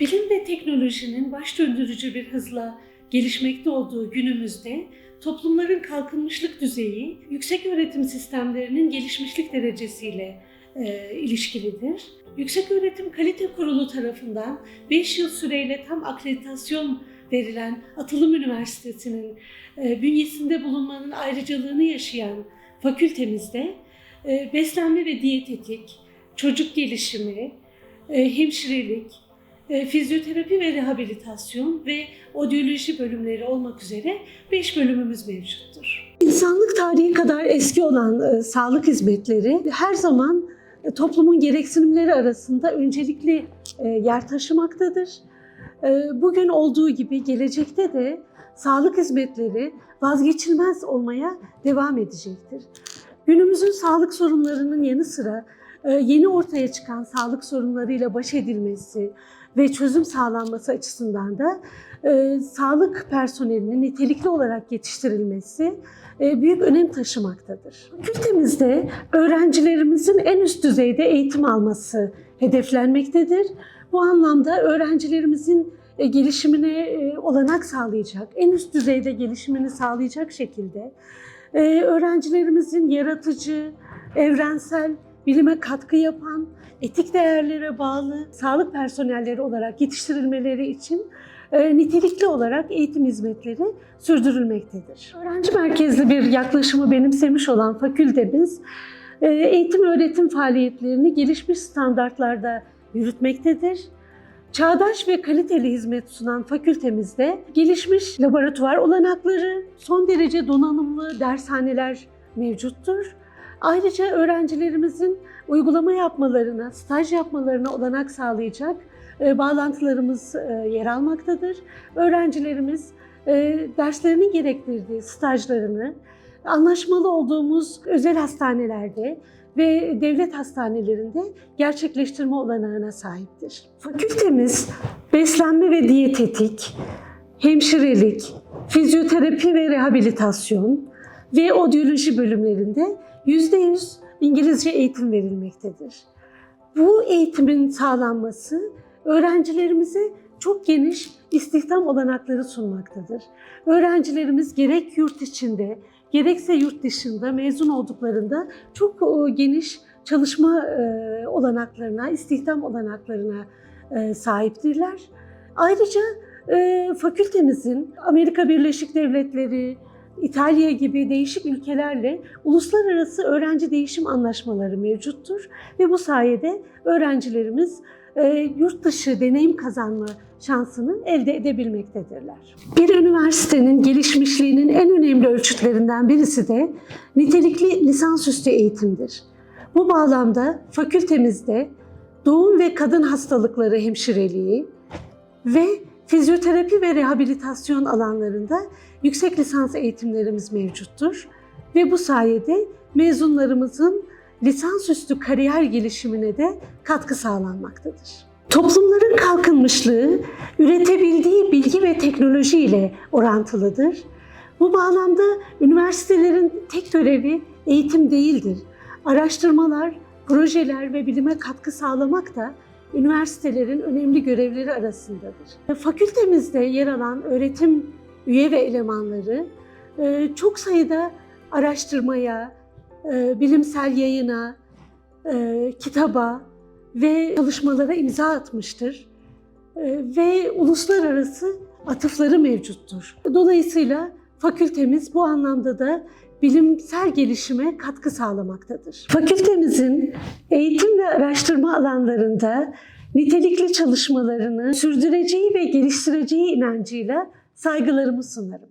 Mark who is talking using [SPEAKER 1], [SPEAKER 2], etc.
[SPEAKER 1] Bilim ve teknolojinin baş döndürücü bir hızla gelişmekte olduğu günümüzde toplumların kalkınmışlık düzeyi yüksek öğretim sistemlerinin gelişmişlik derecesiyle e, ilişkilidir. Yüksek Öğretim Kalite Kurulu tarafından 5 yıl süreyle tam akreditasyon verilen Atılım Üniversitesi'nin e, bünyesinde bulunmanın ayrıcalığını yaşayan fakültemizde e, beslenme ve diyetetik, çocuk gelişimi, e, hemşirelik, fizyoterapi ve rehabilitasyon ve odyoloji bölümleri olmak üzere 5 bölümümüz mevcuttur. İnsanlık tarihi kadar eski olan e, sağlık hizmetleri her zaman e, toplumun gereksinimleri arasında öncelikli e, yer taşımaktadır. E, bugün olduğu gibi gelecekte de sağlık hizmetleri vazgeçilmez olmaya devam edecektir. Günümüzün sağlık sorunlarının yanı sıra e, yeni ortaya çıkan sağlık sorunlarıyla baş edilmesi ve çözüm sağlanması açısından da e, sağlık personelinin nitelikli olarak yetiştirilmesi e, büyük önem taşımaktadır. Fakültemizde öğrencilerimizin en üst düzeyde eğitim alması hedeflenmektedir. Bu anlamda öğrencilerimizin e, gelişimine e, olanak sağlayacak, en üst düzeyde gelişimini sağlayacak şekilde e, öğrencilerimizin yaratıcı, evrensel, bilime katkı yapan, etik değerlere bağlı sağlık personelleri olarak yetiştirilmeleri için e, nitelikli olarak eğitim hizmetleri sürdürülmektedir. Öğrenci merkezli bir yaklaşımı benimsemiş olan fakültemiz e, eğitim öğretim faaliyetlerini gelişmiş standartlarda yürütmektedir. Çağdaş ve kaliteli hizmet sunan fakültemizde gelişmiş laboratuvar olanakları, son derece donanımlı dershaneler mevcuttur. Ayrıca öğrencilerimizin uygulama yapmalarına, staj yapmalarına olanak sağlayacak e, bağlantılarımız e, yer almaktadır. Öğrencilerimiz e, derslerinin gerektirdiği stajlarını anlaşmalı olduğumuz özel hastanelerde ve devlet hastanelerinde gerçekleştirme olanağına sahiptir. Fakültemiz beslenme ve diyetetik, hemşirelik, fizyoterapi ve rehabilitasyon ve odyoloji bölümlerinde %100 İngilizce eğitim verilmektedir. Bu eğitimin sağlanması öğrencilerimize çok geniş istihdam olanakları sunmaktadır. Öğrencilerimiz gerek yurt içinde gerekse yurt dışında mezun olduklarında çok e, geniş çalışma e, olanaklarına, istihdam olanaklarına e, sahiptirler. Ayrıca fakültemizin Amerika Birleşik Devletleri, İtalya gibi değişik ülkelerle uluslararası öğrenci değişim anlaşmaları mevcuttur ve bu sayede öğrencilerimiz yurt dışı deneyim kazanma şansını elde edebilmektedirler. Bir üniversitenin gelişmişliğinin en önemli ölçütlerinden birisi de nitelikli lisansüstü eğitimdir. Bu bağlamda fakültemizde doğum ve kadın hastalıkları hemşireliği ve fizyoterapi ve rehabilitasyon alanlarında yüksek lisans eğitimlerimiz mevcuttur ve bu sayede mezunlarımızın lisansüstü kariyer gelişimine de katkı sağlanmaktadır. Toplumların kalkınmışlığı üretebildiği bilgi ve teknoloji ile orantılıdır. Bu bağlamda üniversitelerin tek görevi eğitim değildir. Araştırmalar, projeler ve bilime katkı sağlamak da üniversitelerin önemli görevleri arasındadır. Fakültemizde yer alan öğretim üye ve elemanları e, çok sayıda araştırmaya, e, bilimsel yayına, e, kitaba ve çalışmalara imza atmıştır ve uluslararası atıfları mevcuttur. Dolayısıyla fakültemiz bu anlamda da bilimsel gelişime katkı sağlamaktadır. Fakültemizin eğitim ve araştırma alanlarında nitelikli çalışmalarını sürdüreceği ve geliştireceği inancıyla saygılarımı sunarım.